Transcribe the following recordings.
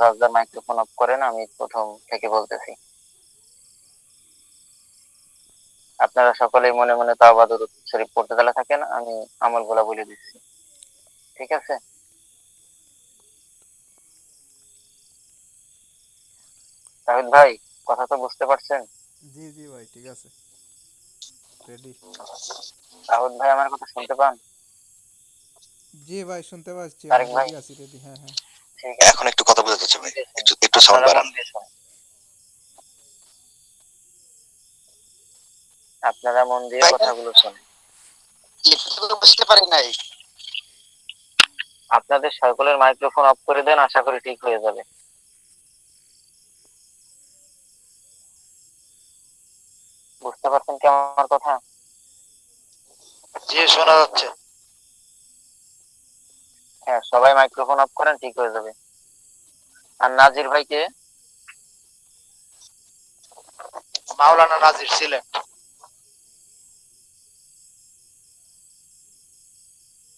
যার microphone of করেন আমি প্রথম থেকে বলতেছি। আপনারা সকলেই মনে মনে তাওবা দরুদ শরীফ পড়তে তালা থাকেন আমি আমলগুলা বলে দিচ্ছি। ঠিক আছে? তাহিদ ভাই কথা তো বুঝতে পারছেন? জি জি ভাই ঠিক আছে। রেডি তাহিদ ভাই আমার কথা শুনতে পান? জি ভাই শুনতে পাচ্ছি তারেক ভাই? আছি রেডি হ্যাঁ হ্যাঁ। এখন একটু কথা বলতে চাচ্ছি ভাই। একটু একটু সাউন্ড বাড়ান। আপনারা মন দিয়ে কথাগুলো শোনেন। বুঝতে পারি নাই। আপনাদের সকলের মাইক্রোফোন অফ করে দেন আশা করি ঠিক হয়ে যাবে। বুঝতে পারছেন কি আমার কথা? জি শোনা যাচ্ছে। হ্যাঁ সবাই মাইক্রোফোন অফ করেন ঠিক হয়ে যাবে। আর নাজির ভাইকে মাওলানা নাজির ছিলেন।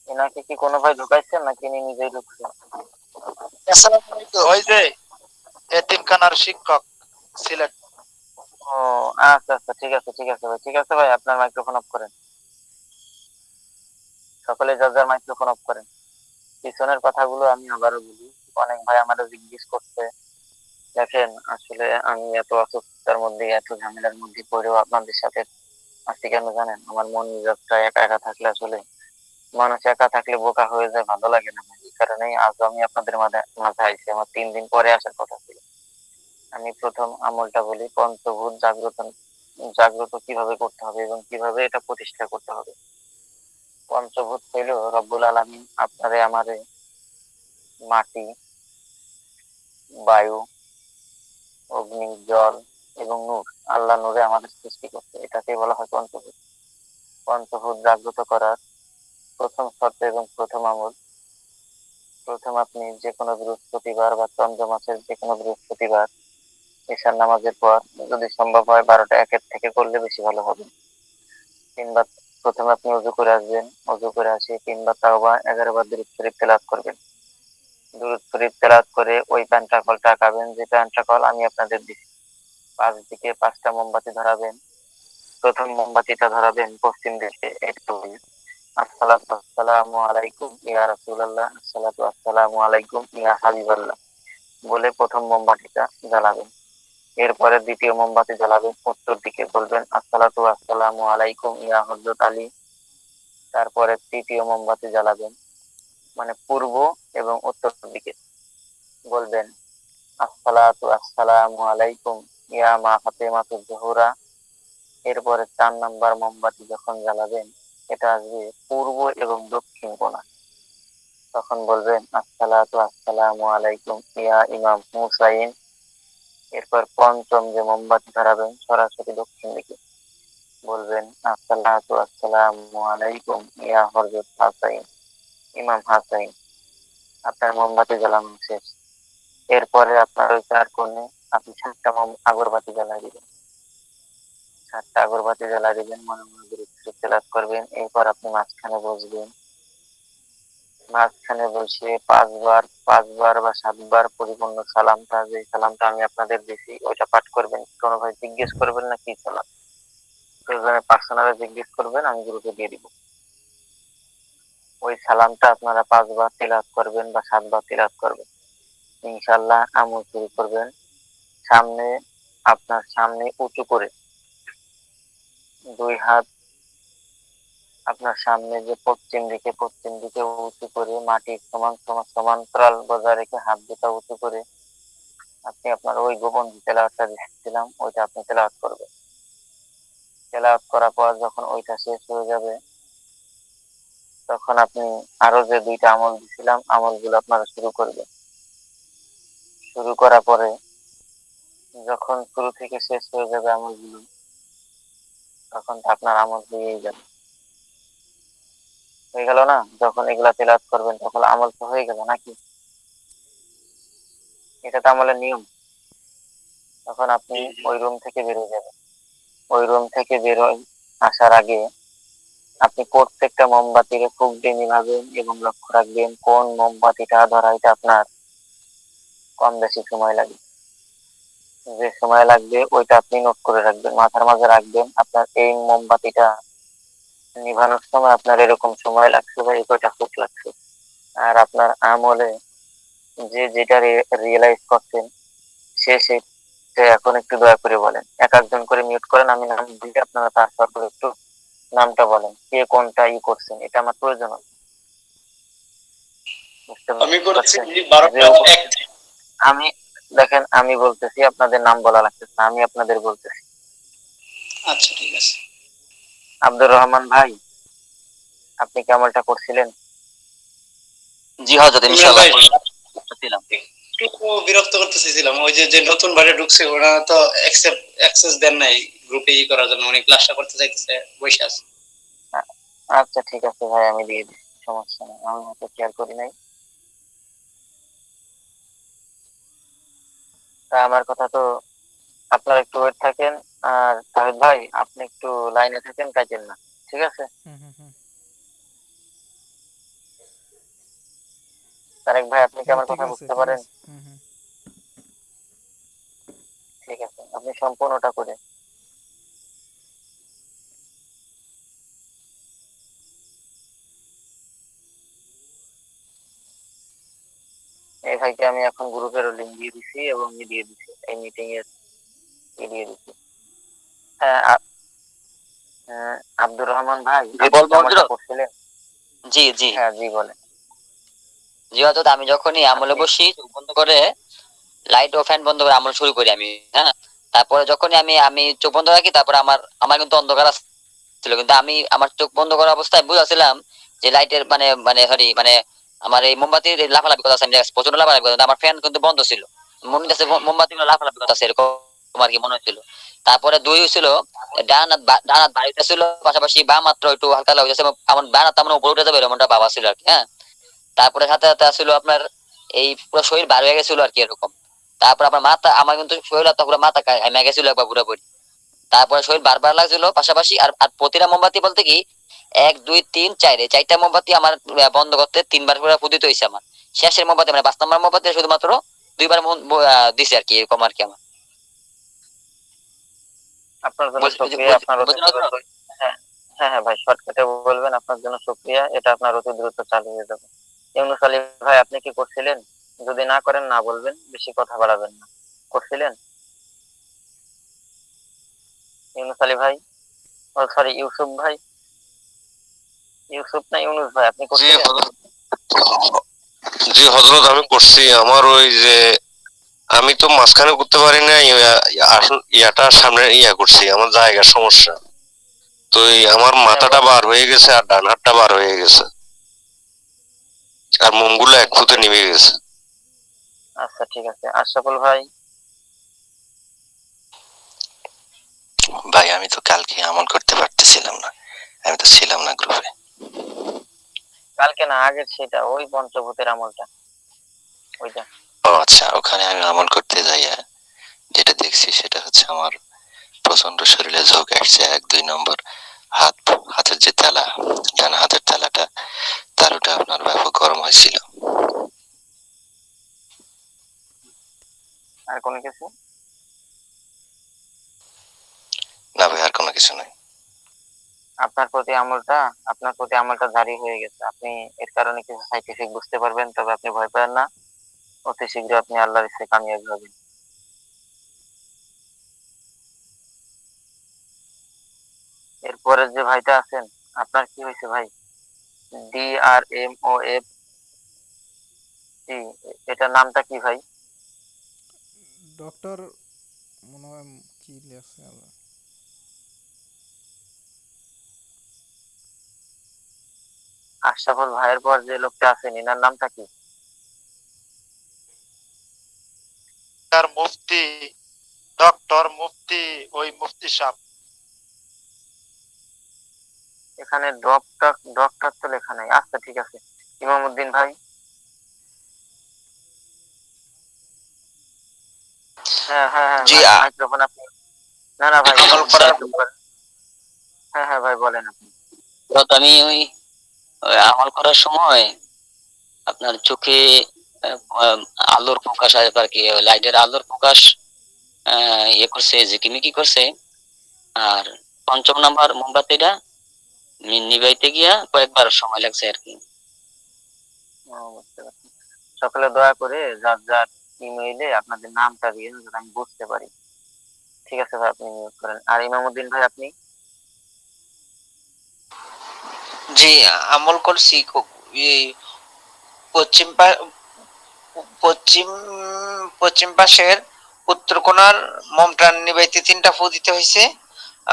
এনাকে কি কোনো ভাই ঢুকাইছেন নাকি ইনি নিজেই ঢুকছেন? ওই যে এতিমখানার শিক্ষক ছিলেন। ও আচ্ছা আচ্ছা ঠিক আছে ঠিক আছে ভাই ঠিক আছে ভাই আপনার মাইক্রোফোন অফ করেন। সকলে যার যার মাইক্রোফোন অফ করেন। পিছনের কথাগুলো আমি আবারও বলি। অনেক ভাই আমাদের জিজ্ঞেস করছে, দেখেন, আসলে আমি এত অসুস্থতার মধ্যে, এত ঝামেলার মধ্যে পড়েও আপনাদের সাথে আজকে কেন জানেন? আমার মন মেজাজটা একা একা থাকলে আসলে মানুষ একা থাকলে বোকা হয়ে যায়, ভালো লাগে না এই কারণেই আজ আমি আপনাদের মাঝে মাঝে আইছি। আমার তিন দিন পরে আসার কথা ছিল। আমি প্রথম আমলটা বলি, পঞ্চভূত জাগ্রত জাগ্রত কীভাবে করতে হবে এবং কীভাবে এটা প্রতিষ্ঠা করতে হবে। পঞ্চভূত হইল, রব্বুল আলমিন আপনারে আমারে মাটি, বায়ু, অগ্নি, জল এবং নূর, আল্লাহ নূরে আমাদের সৃষ্টি করছে। এটাকে বলা হয় পঞ্চভূত। পঞ্চভূত জাগ্রত করার প্রথম শর্ত এবং প্রথম আমল। প্রথম আপনি যে কোনো বৃহস্পতিবার বা চন্দ্র মাসের যে কোনো বৃহস্পতিবার এশার নামাজের পর যদি সম্ভব হয় বারোটা একের থেকে করলে বেশি ভালো হবে। তিনবার প্রথমে আপনি অজু করে আসবেন অজু করে আসে তাও বা এগারো বার দূরত শরীফ তেলাত করবেন। দূরত শরীফ তেলাত করে ওই প্যান্টা কল টাকাবেন যে প্যান্টা কল আমি আপনাদের দিচ্ছি পাঁচ দিকে পাঁচটা মোমবাতি ধরাবেন, প্রথম মোমবাতিটা ধরাবেন পশ্চিম দিকে একটু আসসালাতু আসসালামু আলাইকুম ইয়া রাসূলুল্লাহ, আসসালাতু আসসালামু আলাইকুম ইয়া হাবিবাল্লাহ বলে প্রথম মোমবাতিটা জ্বালাবেন। এরপরে দ্বিতীয় মোমবাতি জ্বালাবেন, উত্তর দিকে বলবেন, আসসালাতু আসসালামু আলাইকুম ইয়া হযরত আলী। তারপরে তৃতীয় মোমবাতি জ্বালাবেন মানে পূর্ব এবং উত্তর দিকে বলবেন, আসসালাতু আসসালামু আলাইকুম ইয়া মা ফাতেমাতু জোহরা। এরপরে চার নাম্বার মোমবাতি যখন জ্বালাবেন, এটা আসবে পূর্ব এবং দক্ষিণ কোণা। তখন বলবেন, আসসালাতু আসসালামু আলাইকুম ইয়া ইমাম হুসাইন। এরপর পঞ্চম যে মোমবাতি ধরাবেন, সরাসরি দক্ষিণ দিকে। বলবেন, আসসালাতু আসসালামু আলাইকুম ইয়া হযরত হাসাইন, ইমাম হাসাইন। আপনার মোমবাতি জ্বালানো শেষ। এরপরে আপনার ওই চার কোণে আপনি সাতটা মোম, আগরবাতি জ্বালাই দিবেন। সাতটা আগরবাতি জ্বালাই দিবেন, মনে মনে দূরত্ব করবেন। এরপর আপনি মাঝখানে বসবেন। মাঝখানে বসে পাঁচবার পাঁচবার বা সাতবার পরিপূর্ণ সালামটা যে সালামটা আমি আপনাদের দিছি, ওইটা পাঠ করবেন। কোনো ভাই জিজ্ঞেস করবেন না কি সালাম। পার্সোনালে জিজ্ঞেস করবেন, আমি গ্রুপে দিয়ে দিব। ওই সালামটা আপনারা পাঁচবার তিলাত করবেন বা সাতবার করবেন। ইনশাল্লাহ আমল শুরু করবেন। সামনে, আপনার সামনে উঁচু করে দুই হাত আপনার সামনে যে পশ্চিম দিকে পশ্চিম দিকে উঁচু করে মাটি সমান সমান সমান্তরাল বজায় রেখে হাত দুটা উঁচু করে আপনি আপনার ওই গোপন তেলাওয়াতটা দিচ্ছিলাম ওইটা আপনি তেলাওয়াত করবেন। তেলাওয়াত করার পর যখন ওইটা শেষ হয়ে যাবে, তখন আপনি আরও যে দুইটা আমল দিছিলাম, আমলগুলো আপনারা শুরু করবেন। শুরু করার পরে যখন শুরু থেকে শেষ হয়ে যাবে আমলগুলো, তখন আপনার আমল হয়েই যাবে। হয়ে গেল না? যখন এগুলা তেলাত করবেন তখন আমল তো হয়ে গেল নাকি? এটা তো আমলের নিয়ম। তখন আপনি ওই রুম থেকে বেরোয় যাবেন। ওই রুম থেকে বেরোয় আসার আগে আপনি প্রত্যেকটা মোমবাতিকে ফুক দিয়ে নিভাবেন এবং লক্ষ্য রাখবেন কোন মোমবাতিটা ধরাইতে আপনার কম বেশি সময় লাগে। যে সময় লাগবে ওইটা আপনি নোট করে রাখবেন মাথার মাঝে রাখবেন আপনার এই মোমবাতিটা নিভানোর সময় আপনার এরকম সময় লাগছে বা কয়টা ফুট লাগছে। আর আপনার আমলে যে যেটা রিয়েলাইজ করছেন সে সেটা এখন একটু দয়া করে বলেন। এক একজন করে মিউট করেন আমি নাম দিলে আপনারা তারপর করে একটু নামটা বলেন। কে কোনটা ই করছেন এটা আমার প্রয়োজন আছে। আমি আমি দেখেন আমি বলতেছি আপনাদের নাম বলা লাগতেছে না, আমি আপনাদের বলতেছি। আচ্ছা ঠিক আছে। আব্দুর রহমান ভাই আপনি কি আমলটা করছিলেন? জি হজরত ইনশাআল্লাহ। একটু বিরক্ত করতে চাইছিলাম। ওই যে যে নতুন বাইরে ঢুকছে ওরা তো অ্যাকসেপ্ট অ্যাক্সেস দেন নাই গ্রুপে ই করার জন্য। উনি ক্লাসটা করতে চাইতেছে বসে আছে। আচ্ছা ঠিক আছে ভাই আমি দিয়ে দিচ্ছি সমস্যা নেই। আমি হয়তো খেয়াল করি নাই। তা আমার কথা তো আপনারা একটু ওয়েট থাকেন। আর তাহিদ ভাই আপনি একটু লাইনে থাকেন কাজের না। ঠিক আছে? তারেক ভাই আপনি কি আমার কথা বুঝতে পারেন? ঠিক আছে আপনি সম্পূর্ণটা করে। এই ভাইকে আমি এখন গ্রুপেরও লিঙ্ক দিয়ে দিছি এবং দিয়ে দিছি এই মিটিং এর দিয়ে দিছি। হ্যাঁ হ্যাঁ, আব্দুর রহমান ভাই জি? করছিলেন জি জি। হ্যাঁ জি বলেন। জি হজরত আমি যখনই আমলে বসি বন্ধ করে লাইট ও ফ্যান বন্ধ করে আমল শুরু করি আমি হ্যাঁ? তারপরে যখনই আমি আমি চোখ বন্ধ রাখি তারপরে আমার আমার কিন্তু অন্ধকার ছিল। কিন্তু আমি আমার চোখ বন্ধ করা অবস্থায় বুঝাছিলাম যে লাইটের মানে মানে সরি মানে আমার এই মোমবাতির লাফালাফি কথা আছে আমি প্রচণ্ড লাফালাফি কথা আমার ফ্যান কিন্তু বন্ধ ছিল। মনে হচ্ছে মোমবাতি লাফালাফি কথা আছে এরকম আর কি মনে হচ্ছিল। তারপরে দুই ছিল ডান হাত বাড়িতে ছিল, পাশাপাশি বা মাত্র একটু হালকা লাগছে আমার ডান হাত আমার উপরে উঠে যাবে এরকমটা বাবা ছিল আর কি হ্যাঁ? তারপরে সাথে সাথে আসছিল আপনার এই পুরো শরীর বার হয়ে গেছিল আর কি এরকম। তারপর আপনার মাথা, আমার কিন্তু শরীর হাত পুরো মাথা ঘামে গেছিল একবার পুরোপুরি। তারপরে শরীর বারবার লাগছিল, পাশাপাশি আর আর প্রতিটা মোমবাতি বলতে কি, এক, দুই, তিন, চার চারটা মোমবাতি আমার বন্ধ করতে তিনবার করে পুদিত হয়েছে আমার। শেষের মোমবাতি মানে পাঁচ নম্বর মোমবাতি শুধুমাত্র দুইবার দিছে আর কি এরকম আর কি আমার। আপনার জন্য বুঝ- আপনার অতি দ্রুত হ্যাঁ হ্যাঁ হ্যাঁ ভাই শর্টকাটে বলবেন আপনার জন্য শুক্রিয়া এটা আপনার অতি দ্রুত চালিয়ে যাবে। ইউনুস আলী ভাই আপনি কি করছিলেন? যদি না করেন না বলবেন বেশি কথা বাড়াবেন না। করছিলেন? ইউনুস আলী ভাই ও সরি ইউসুফ ভাই। ইউসুফ না ইউনুস ভাই আপনি করছিলেন? জি হজরত আমি করছি। আমার ওই যে আমি তো মাঝখানে করতে পারি না ইয়াটা সামনে ইয়া করছি আমার জায়গার সমস্যা। তো আমার মাথাটা বার হয়ে গেছে আর ডান হাতটা বার হয়ে গেছে। আর মোমগুলো এক ফুটে নিভে গেছে। আচ্ছা ঠিক আছে। আশরাফুল ভাই? ভাই আমি তো কালকে আমল করতে পারতেছিলাম না। আমি তো ছিলাম না গ্রুপে কালকে না আগের সেটা ওই পঞ্চভূতের আমলটা। ওইটা। ও আচ্ছা ওখানে আমি আমল করতে যাইয়া যেটা দেখছি সেটা হচ্ছে আমার প্রচণ্ড শরীরে ঝোঁক আসছে এক দুই নম্বর হাত হাতের যে তালা ডান হাতের তালাটা তালুটা আপনার ব্যাপক গরম হয়েছিল। আর কোনো কিছু? না ভাই আর কোনো কিছু নয় আপনার প্রতি আমলটা আপনার প্রতি আমলটা জারি হয়ে গেছে। আপনি এর কারণে কিছু সাইন্টিফিক বুঝতে পারবেন তবে আপনি ভয় পাবেন না। অতি শীঘ্র আপনি আল্লাহর ইচ্ছে কামিয়াবি হবেন। এরপরে যে ভাইটা আছেন আপনার কি হয়েছে ভাই? D R M O F এটার নামটা কি ভাই? ডক্টর মনে হয় কি লেখছে আবার? আশরাফুল ভাইয়ের পর যে লোকটা আছেন এনার নামটা কি? আর মুফতি ডক্টর মুফতি ওই মুফতি সাহেব। এখানে ডক্টর ডক্টর তো লেখা নাই। আচ্ছা ঠিক আছে। ইমামউদ্দিন ভাই। হ্যাঁ হ্যাঁ হ্যাঁ জি, ভাই, মাইক্রোফোন আপনি না না ভাই আমল আপনি করার- হ্যাঁ হ্যাঁ ভাই বলেন আপনি। আমি ওই ওই আমল করার সময় আপনার চোখে আলোর প্রকাশ আর কি লাইটের আলোর প্রকাশ ইয়ে করছে জিকিমি কি করছে। আর পঞ্চম নাম্বার মোমবাতিটা নি- নিভাইতে গিয়া কয়েকবার সময় লাগছে আর কি। সকলে দয়া করে যার যার ইমেইলে আপনাদের নামটা দিয়ে যাতে আমি বুঝতে পারি। ঠিক আছে ভাই আপনি নিয়োগ করেন। আর ইমামুদ্দিন ভাই আপনি? জি আমল করছি পশ্চিম পা- পশ্চিম পশ্চিম পাশের উত্তর কোণার মোমটান নিবাইতে তিনটা ফু দিতে হয়েছে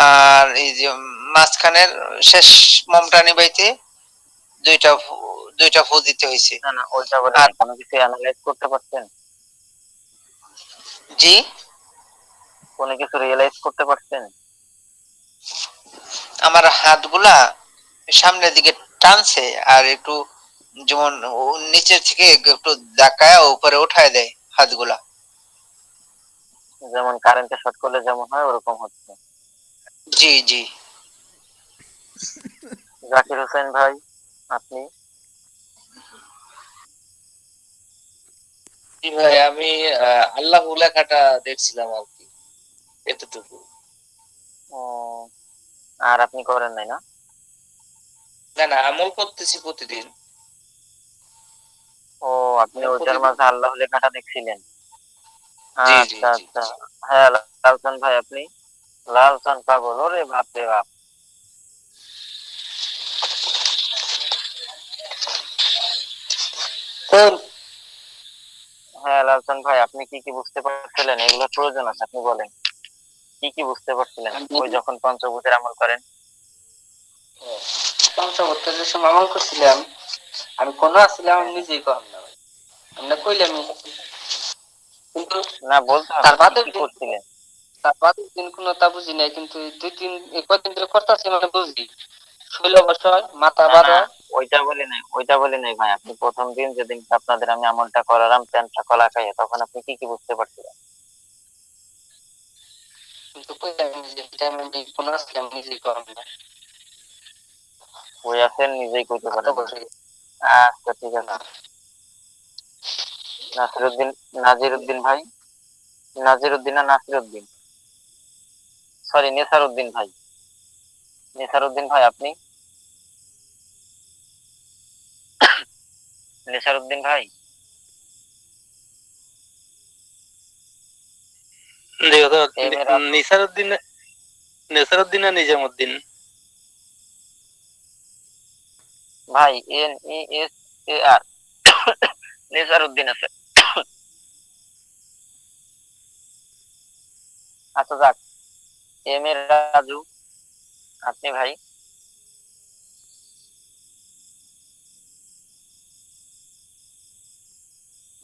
আর এই যে মাঝখানের শেষ মোমটা নিবাইতে দুইটা দুইটা ফু দিতে হয়েছে না না ওইটা বলে আর- কোনো কিছু অ্যানালাইজ করতে পারছেন? জি? কোনো কিছু রিয়েলাইজ করতে পারছেন? আমার হাতগুলা সামনের দিকে টানছে আর একটু যেমন নিচের থেকে একটু ধাক্কায় উপরে উঠায় দেয় হাতগুলা। যেমন কারেন্টে শর্ট করলে যেমন হয় ওরকম হচ্ছে। জি জি। জাকির হোসেন ভাই আপনি? জি ভাই আমি আহ, আল্লাহ লেখাটা দেখছিলাম আর কি এতটুকু। ও, আর আপনি করেন নাই না? না না আমল করতেছি প্রতিদিন। ও আপনি ওইটার মাঝে আল্লাহ লেখাটা দেখছিলেন? আচ্ছা আচ্ছা। হ্যাঁ লালচান ভাই আপনি? লালচান পাগল ওরে বাপ রে বাপ। হ্যাঁ লালচান ভাই আপনি কি কি বুঝতে পারছিলেন? এগুলো প্রয়োজন আছে আপনি বলেন। কি কি বুঝতে পারছিলেন? ওই যখন পঞ্চভূতের আমল করেন। পঞ্চবর্তী যে সময় আমল করছিলাম আমি কোনো আসছিলাম আমি নিজেই কম না ভাই। আমরা কইলাম কিন্তু না বলতে তার বাদে করছিলেন? তার বাদের দিন কোনো তা বুঝি নাই কিন্তু দুই তিন কদিন ধরে করতেছি মানে বুঝি। শৈল বসয় মাথা ওইটা বলি নাই ওইটা বলি নাই ভাই। আপনি প্রথম দিন যেদিন আপনাদের আমি আমলটা করালাম প্যান্টটা কলা খাইয়ে তখন আপনি কি কি বুঝতে পারছিলেন? কিন্তু নিজেই কম না। ওই আছেন নিজেই করতে পারেন বসে আচ্ছা ঠিক আছে। নাসিরুদ্দিন নাজিরুদ্দিন ভাই। নাজিরুদ্দিন না নাসিরুদ্দিন? সরি নেসারউদ্দিন ভাই। নেসারউদ্দিন ভাই আপনি? নেসারউদ্দিন ভাই? নিসারুদ্দিন নিসারুদ্দিন আর নিজামুদ্দিন। ভাই N E S A R Nesaruddin আছে। আচ্ছা যাক। এম এ রাজু, আপনি ভাই?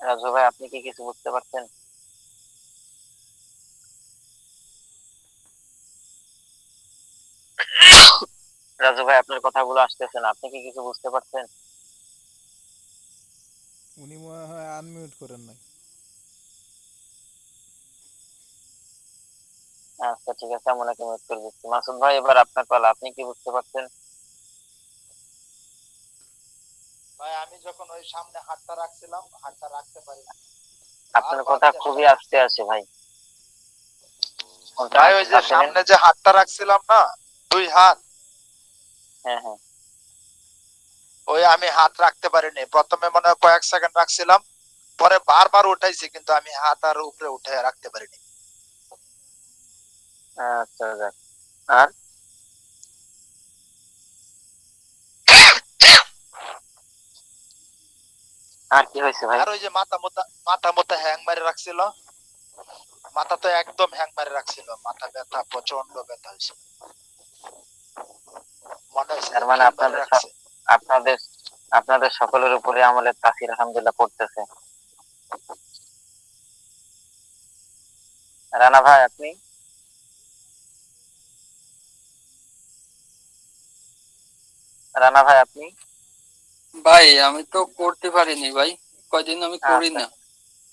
রাজু ভাই, আপনি কি কিছু বুঝতে পারছেন? রাজু ভাই আপনার কথাগুলো আসতেছে না। আপনি কি কিছু বুঝতে পারছেন? উনি মনে হয় আনমিউট করেন নাই। আচ্ছা ঠিক আছে আমি ওনাকে মিউট করে দিচ্ছি। মাসুদ ভাই এবার আপনার পালা। আপনি কি বুঝতে পারছেন? ভাই আমি যখন ওই সামনে হাতটা রাখছিলাম হাতটা রাখতে পারি না। আপনার কথা খুবই আস্তে আসে ভাই। ভাই ওই যে সামনে যে হাতটা রাখছিলাম না দুই হাত হ্যাঁ হ্যাঁ। ওই আমি হাত রাখতে পারিনি। প্রথমে মনে হয় কয়েক সেকেন্ড রাখছিলাম পরে বারবার উঠাইছি কিন্তু আমি হাত আর উপরে উঠে রাখতে পারিনি। আচ্ছা আর? আর কি হয়েছে ভাই? আর ওই যে মাথা মাথা হ্যাং মারে রাখছিল। মাথা তো একদম হ্যাং মারে রাখছিল। মাথা ব্যথা প্রচণ্ড ব্যথা হয়েছে মনে হয়েছে তার মানে আপনাদের আপনাদের আপনাদের সকলের উপরে আমলের তাসির আলহামদুলিল্লাহ পড়তেছে। রানা ভাই আপনি? রানা ভাই আপনি? ভাই আমি তো করতে পারিনি ভাই কয়দিন আমি করি না।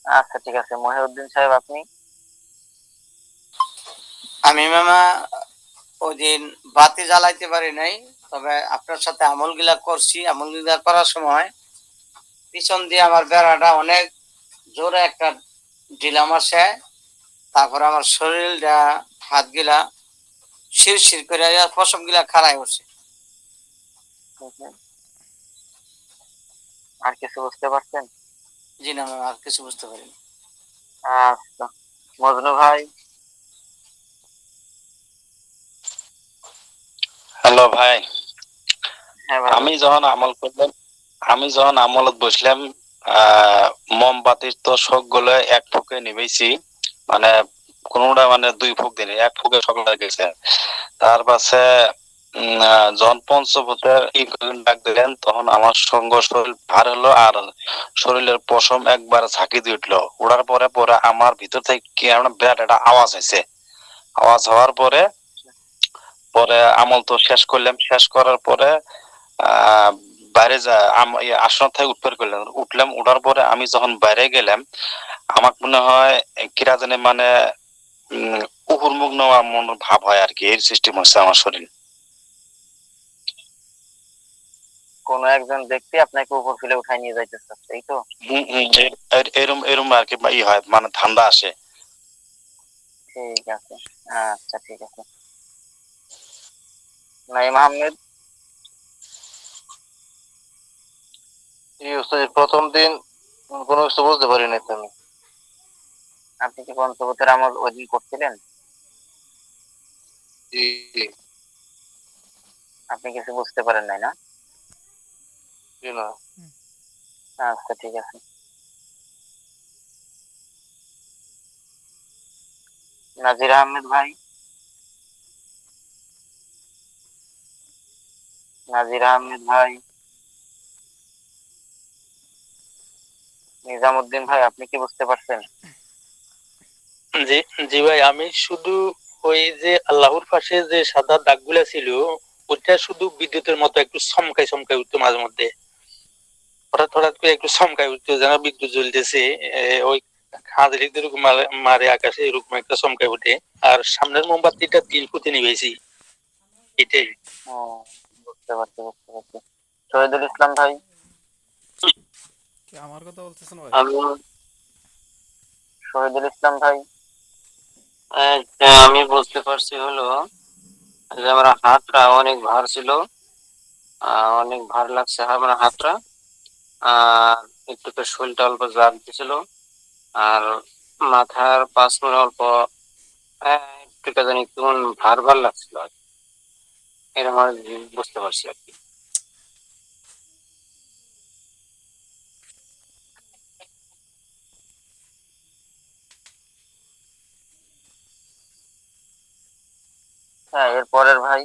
আচ্ছা ঠিক আছে। মহিউদ্দিন সাহেব আপনি? আমি মামা ওই দিন বাতি জ্বালাইতে পারি নাই তবে আপনার সাথে আমল গিলা করছি আমল গিলা করার সময় পিছন দিয়ে আমার বেড়াটা অনেক জোরে একটা ঢিলা আসে তারপরে আমার শরীরটা হাত গিলা শির শির করে পশম গিলা খাড়াই উঠছে। আর কিছু বুঝতে পারছেন? জি না আর কিছু বুঝতে পারিনি। আচ্ছা। মজনু ভাই হ্যালো ভাই। হ্যাঁ আমি যখন আমল করলাম আমি যখন আমলত বসলাম মোমবাতির তো শোকগুলো এক ফুকে নিবেছি মানে কোনটা মানে দুই ফুক দিনে এক ফুকে সকলে গেছে তার পাশে যখন পঞ্চভূতের ডাক দিলেন তখন আমার সঙ্গ শরীর ভার হলো আর শরীরের পশম একবার ঝাঁকি দিয়ে উঠল। উড়ার পরে পরে আমার ভিতর থেকে কি বিরাট একটা আওয়াজ হয়েছে আওয়াজ হওয়ার পরে পরে আমল তো শেষ করলাম শেষ করার পরে বাইরে যা আসন থেকে উঠবার করলাম। উঠলাম উঠার পরে আমি যখন বাইরে গেলাম আমার মনে হয় কিরা জানে মানে উম উহুর মুখ নেওয়া মন ভাব হয় আর কি এর সিস্টেম হচ্ছে আমার শরীর। কোন একজন ব্যক্তি আপনাকে উপর ফেলে উঠাই নিয়ে যাইতেছে এই তো? এরম এরম আর কি হয় মানে ঠান্ডা আসে। ঠিক আছে। আচ্ছা ঠিক আছে। নাইম আহমেদ প্রথম দিন কোনো কিছু বুঝতে পারি নাই তো আপনি কি পঞ্চভূতের আমল ওই দিন করছিলেন আপনি কিছু বুঝতে পারেন নাই না আচ্ছা ঠিক আছে নাজির আহমেদ ভাই নাজির আহমেদ ভাই। নিজামুদ্দিন ভাই আপনি কি বুঝতে পারছেন? জি জি ভাই আমি শুধু ওই যে আল্লাহর পাশে যে সাদা দাগগুলা ছিল ওইটা শুধু বিদ্যুতের মতো একটু চমকাই চমকাই উঠতো মাঝে মধ্যে। হঠাৎ হঠাৎ করে একটু চমকাই উঠতো যেন বিদ্যুৎ জ্বলতেছে। ওই যেরকম মারে- আকাশে এরকম একটা চমকাই উঠে আর সামনের মোমবাতিটা তিন ফুটে নিবেছি। এটাই। বুঝতে পারছি বুঝতে পারছি। শহীদুল ইসলাম ভাই। কি আমার কথা বলতেছেন ভাই? আমি শহীদুল ইসলাম ভাই। আমি বুঝতে পারছি হলো যে আমার হাতটা অনেক ভার ছিল। অনেক ভার লাগছে আমার হাতটা। আর একটু একটু শরীরটা অল্প জাগ দিছিল আর মাথার পাঁচ মিনিট অল্প একটু জানি কেমন ভার ভার লাগছিল আর এরকম বুঝতে পারছি আর কি। হ্যাঁ এর পরের ভাই।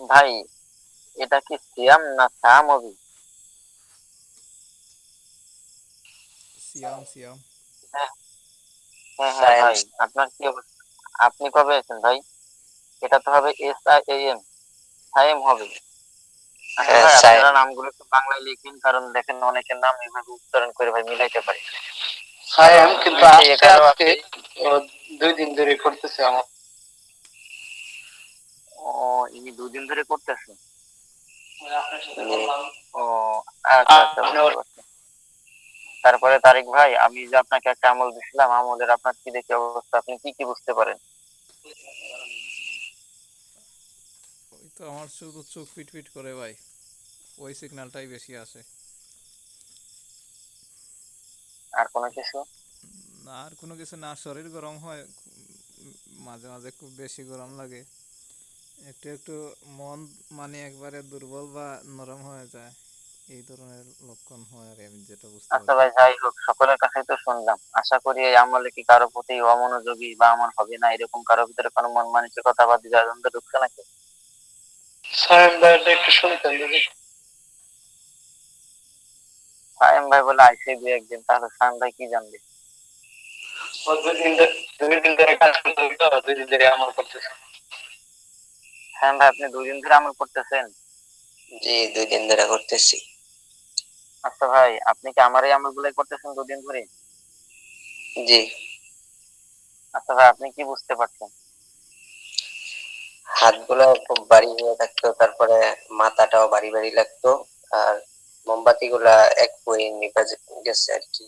ভাই, এটা কি সিয়াম না সাম হবে সিয়াম সিয়াম হ্যাঁ। হ্যাঁ ভাই আপনার কি আপনি কবে আছেন ভাই? এটা তো হবে S I A M Saim হবে। আচ্ছা হ্যাঁ। আপনারা নামগুলো একটু বাংলায় লিখেন কারণ দেখেন অনেকের নাম এইভাবে উচ্চারণ করে ভাই মিলাইতে পারি। না। সায়াম কিন্তু আজকে আজকে দুই দিন ধরে করতেছে আমার। ও ইনি দুদিন ধরে করতেছে? আপনার সাথে বললাম। ও আচ্ছা আচ্ছা আপনি বুঝতে ওর- পারছি। তারপরে তারিক ভাই আমি যে আপনাকে একটা আমল দিছিলাম আমলের আপনার কি দেখে অবস্থা? আপনি কি কি বুঝতে পারেন? ওই তো আমার শুধু চোখ পিট পিট করে ভাই। ওই সিগন্যালটাই বেশি আসে আর কোনো কিছু? না আর কোনো কিছু না। শরীর গরম হয় মাঝে মাঝে খুব বেশি গরম লাগে। একটু একটু মন মানে একবারে দুর্বল বা নরম হয়ে যায়। এই ধরনের লক্ষণ হয় আর আমি যেটা বুঝতে আচ্ছা ভাই যাই হোক সকলের কাছেই তো শুনলাম। আশা করি এই আমলে কি কারও প্রতি অমনোযোগী বা আমার হবে না এরকম কারও ভিতরে কোনো মন মানসিকতা বা দ্বিধাদ্বন্দ্ব ঢুকছে নাকি? সায়াম ভাইটা একটু শুনতেন যদি সায়েম ভাই বলে আইসে দুই একদিন তাহলে সায়েম ভাই কি জানবে? ও দুই ধরে দুই দিন ধরে কাজ করতে দুই দিন ধরে আমার করতেছে। সায়েম ভাই আপনি দুদিন ধরে আমল করতেছেন? জি দুই দিন ধরে করতেছি। আচ্ছা ভাই আপনি কি আমার এই আমল গুলাই করতেছেন দুদিন ধরে? জি। আচ্ছা ভাই আপনি কি বুঝতে পারছেন? হাতগুলো খুব ভারী হয়ে থাকতো তারপরে মাথাটাও ভারী ভারী লাগতো আর মোমবাতি গুলা এক বই নিভে গেছে আর কি।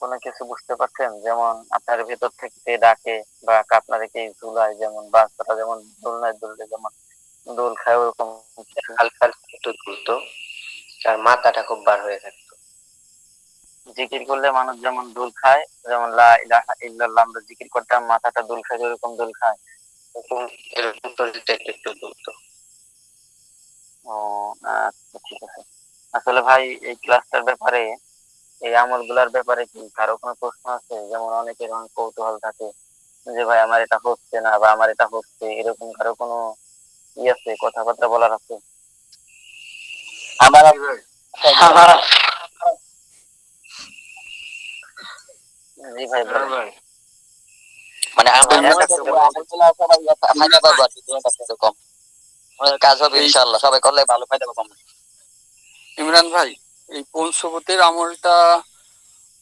কোনো কিছু বুঝতে পারছেন? যেমন আপনার ভেতর থেকে ডাকে বা আপনার কি ঝুলায় যেমন বাচ্চাটা যেমন দোলনায় দুললে যেমন দোল খায় ওরকম হালকা হালকা একটু আর মাথাটা খুব বার হয়ে থাকতো। জিকির করলে মানুষ যেমন দোল খায় যেমন লা ইলাহা ইল্লাল্লাহ আমরা জিকির করতাম মাথাটা দোল খায় ওরকম দোল খায়। এরকম এরকম শরীরটা একটু একটু ও আচ্ছা ঠিক আছে। আসলে ভাই এই ক্লাসটার ব্যাপারে এই আমলগুলার ব্যাপারে কি কারও কোনো প্রশ্ন আছে? যেমন অনেকের অনেক কৌতূহল থাকে যে ভাই আমার এটা হচ্ছে না বা আমার এটা হচ্ছে এরকম কারও কোনো ই আছে কথাবার্তা বলার আছে? আমার আমার জি ভাই বলেন। মানে আমল কাছে ফায়দা পাবো আর কি কাছে এরকম কাজ হবে ইনশাআল্লাহ সবাই করলে ভালো ফায়দা পাবো ইমরান ভাই এই পঞ্চবতের আমলটা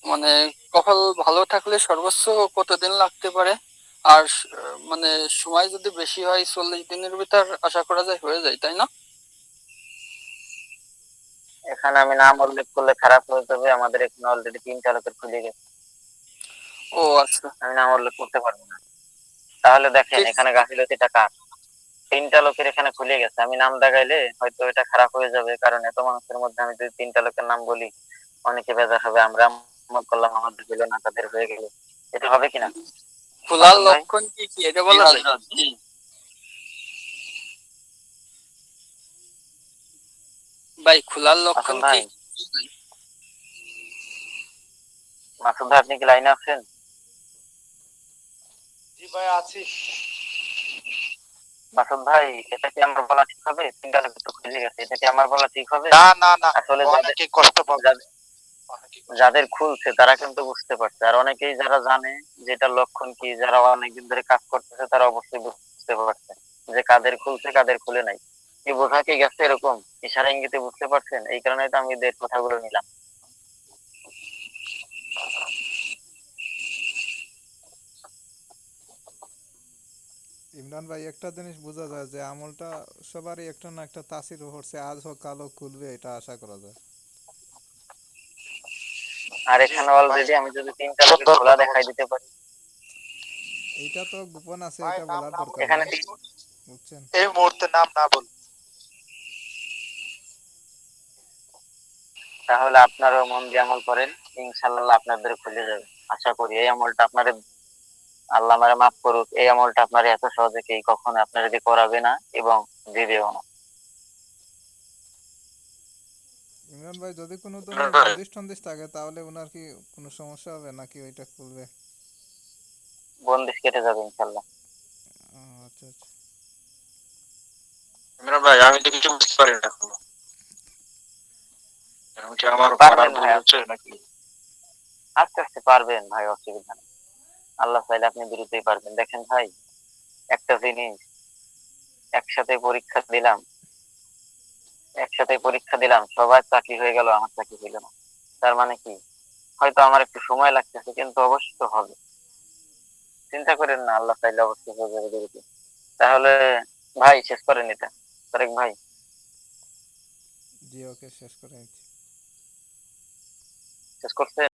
মানে কপাল ভালো থাকলে সর্বোচ্চ কতদিন লাগতে পারে? আর মানে সময় যদি বেশি হয় চল্লিশ দিনের ভিতর আশা করা যায় হয়ে যায় তাই না? এখানে আমি নাম উল্লেখ করলে খারাপ হয়ে যাবে আমাদের এখানে অলরেডি তিনটা লোকের খুলে গেছে। ও আচ্ছা। আমি নাম উল্লেখ করতে পারব না। তাহলে দেখেন এখানে গাফিলতিটা কার তিনটা লোকের এখানে খুলে গেছে। আমি নাম দেখাইলে হয়তো এটা খারাপ হয়ে যাবে কারণ এত মানুষের মধ্যে আমি যদি তিনটা লোকের নাম বলি অনেকে বেজার হবে আমরা আমল করলাম আমাদের হইল না তাদের হয়ে গেল। এটা হবে কিনা? খোলার লক্ষণ কি কি? এটা বলা যায়? ভাই খোলার লক্ষণ কি? মাসুদ ভাই আপনি কি লাইনে আছেন? জি ভাই আছি। মাসুদ ভাই এটা কি আমার বলা ঠিক হবে? তিনটা লোক তো খুলে গেছে এটা কি আমার বলা ঠিক হবে? না না না আসলে যাদের কষ্ট পাবে। যাদের- খুলছে তারা কিন্তু বুঝতে পারছে। আর অনেকেই যারা জানে যে যেটা লক্ষণ কি যারা অনেকদিন ধরে কাজ করতেছে তারা অবশ্যই বুঝতে পারছে যে কাদের খুলছে কাদের খুলে নাই। কি বোঝা কি গেছে এরকম? ইশারা ইঙ্গিতে বুঝতে পারছেন? এই কারণে তো আমি এদের কথাগুলো নিলাম। ইমরান ভাই একটা জিনিস বোঝা যায় যে আমলটা সবারই একটা না একটা তাসির হচ্ছে আজ হোক কালো খুলবে এটা আশা করা যায়। আর এখানে অলরেডি আমি যদি তিনটা লোকের খোলা দেখাই দিতে পারি। এইটা তো গোপন আছে এটা বলার দরকার এখানে বুঝছেন? এই মুহূর্তে নাম না বল তাহলে আপনারাও মন দিয়ে আমল করেন ইনশাল্লাহ আপনাদের খুলে যাবে। আশা করি এই আমলটা আপনার আল্লাহ আমারে মাফ করুক এই আমলটা আপনার এত সহজে কেউ কখনো আপনার যদি করাবে না এবং দিবেও না। ইমরান ভাই যদি কোনো ধরনের ভাই। বন্দিশ থাকে তাহলে ওনার কি কোনো সমস্যা হবে নাকি ওইটা খুলবে? বন্দিশ কেটে যাবে ইনশাল্লাহ আচ্ছা আচ্ছা। ইমরান ভাই আমি তো কিছু বুঝতে পারি না এখনও আমার পারবেন ভুল হচ্ছে নাকি? আস্তে আস্তে পারবেন ভাই অসুবিধা নেই। আল্লাহ চাইলে আপনি দ্রুতই পারবেন। দেখেন ভাই একটা জিনিস একসাথে পরীক্ষা দিলাম একসাথে পরীক্ষা দিলাম সবার চাকরি হয়ে গেল আমার চাকরি হইল না। তার মানে কি? হয়তো আমার একটু সময় লাগতেছে কিন্তু অবশ্যই তো হবে। চিন্তা করেন না আল্লাহ চাইলে অবশ্যই হয়ে যাবে দ্রুত তাহলে ভাই শেষ করেন এটা। তারেক ভাই। জি ওকে শেষ করে নিচ্ছি শেষ করছে